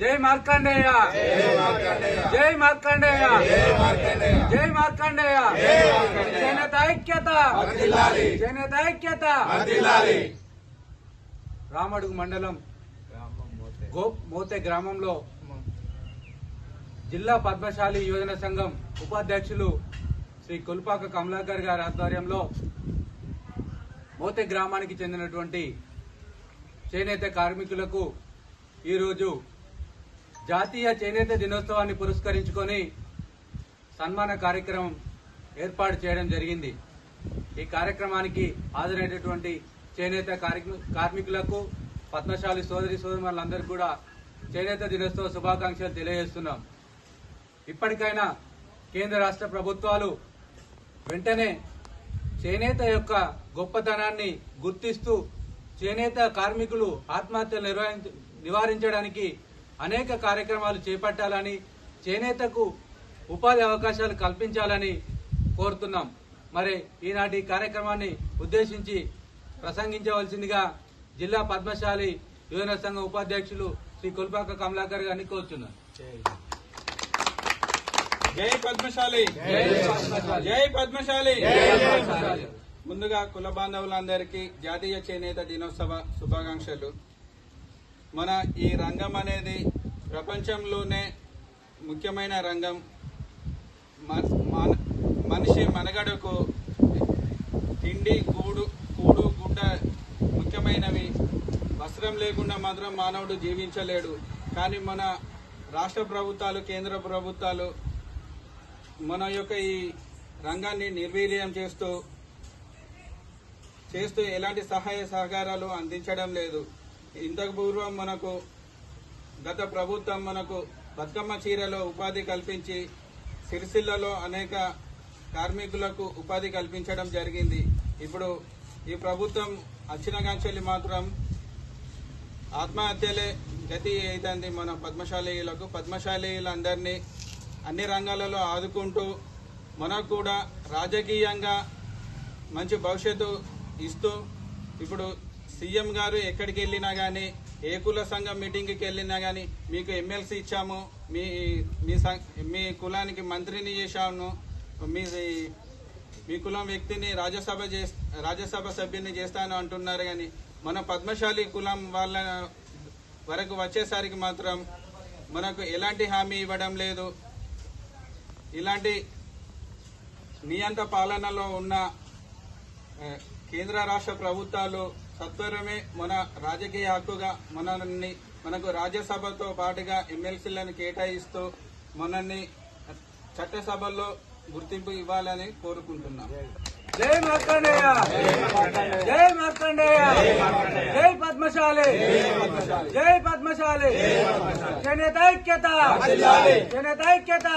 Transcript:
జై మార్కండేయ. జై మార్కండేయ. జై మార్కండేయ. చేనేత ఐక్యత. చేనేత ఐక్యత. రామడుగు మండలం మోతే గ్రామంలో జిల్లా పద్మశాలి యోజన సంఘం ఉపాధ్యక్షులు శ్రీ కొల్పాక కమలాకర్ గారి ఆధ్వర్యంలో మోతే గ్రామానికి చెందినటువంటి చేనేత కార్మికులకు ఈరోజు జాతీయ చేనేత దినోత్సవాన్ని పురస్కరించుకొని సన్మాన కార్యక్రమం ఏర్పాటు చేయడం జరిగింది. ఈ కార్యక్రమానికి హాజరైనటువంటి చేనేత కార్మికులకు పద్మశాలి సోదరి సోదరులందరికీ కూడా చేనేత దినోత్సవ శుభాకాంక్షలు తెలియజేస్తున్నాం. ఇప్పటికైనా కేంద్ర రాష్ట్ర ప్రభుత్వాలు వెంటనే చేనేత యొక్క గొప్పతనాన్ని గుర్తిస్తూ చేనేత కార్మికులు ఆత్మహత్యలు నిర్వహించ నివారించడానికి అనేక కార్యక్రమాలు చేపట్టాలని చేనేతకు ఉపాధి అవకాశాలు కల్పించాలని కోరుతున్నాం. మరి ఈనాటి కార్యక్రమాన్ని ఉద్దేశించి ప్రసంగించవలసిందిగా జిల్లా పద్మశాలి యువన సంఘం ఉపాధ్యక్షులు శ్రీ కొల్పాక కమలాకర్ గారిని కోరుచున్నాను. జై పద్మశాలి. జై పద్మశాలి. ముందుగా కుల బాంధవులందరికీ జాతీయ చేనేత దినోత్సవ శుభాకాంక్షలు. మన ఈ రంగం అనేది ప్రపంచంలోనే ముఖ్యమైన రంగం. మ- మనిషి మనగడకు తిండి కూడు కూడు గుడ్డ ముఖ్యమైనవి. వస్త్రం లేకుండా మాత్రం మానవుడు జీవించలేడు. కానీ మన రాష్ట్ర ప్రభుత్వాలు కేంద్ర ప్రభుత్వాలు మన యొక్క ఈ రంగాన్ని నిర్వీర్యం చేస్తూ చేస్తూ ఎలాంటి సహాయ సహకారాలు అందించడం లేదు. ఇంతకు పూర్వం మనకు గత ప్రభుత్వం మనకు బతుకమ్మ చీరలో ఉపాధి కల్పించి సిరిసిల్లలో అనేక కార్మికులకు ఉపాధి కల్పించడం జరిగింది. ఇప్పుడు ఈ ప్రభుత్వం అచ్చినగాంచెల్లి మాత్రం ఆత్మహత్యలే గతి అవుతుంది మన పద్మశాలీయులకు. పద్మశాలీయులందరినీ అన్ని రంగాలలో ఆదుకుంటూ మనకు కూడా రాజకీయంగా మంచి భవిష్యత్తు ఇస్తూ ఇప్పుడు సీఎం గారు ఎక్కడికి వెళ్ళినా కానీ ఏ కుల సంఘం మీటింగ్కి వెళ్ళినా కానీ మీకు ఎమ్మెల్సీ ఇచ్చాము మీ మీ సం- మీ కులానికి మంత్రిని చేశాను మీ మీ కులం వ్యక్తిని రాజ్యసభ చే రాజ్యసభ సభ్యుని చేస్తాను అంటున్నారు కానీ మన పద్మశాలి కులం వాళ్ళ వరకు వచ్చేసరికి మాత్రం మనకు ఎలాంటి హామీ ఇవ్వడం లేదు. ఇలాంటి నియంత పాలనలో ఉన్న కేంద్ర రాష్ట్ర ప్రభుత్వాలు సత్వరమే మన రాజకీయ హక్కుగా మనల్ని మనకు రాజ్యసభతో పాటుగా ఎమ్మెల్సీలను కేటాయిస్తూ మనల్ని చట్టసభల్లో గుర్తింపు ఇవ్వాలని కోరుకుంటున్నాం. జై మార్కండేయ! జై మార్కండేయ! జై పద్మశాలి! జై పద్మశాలి! చేనేత ఐక్యత! చేనేత ఐక్యత!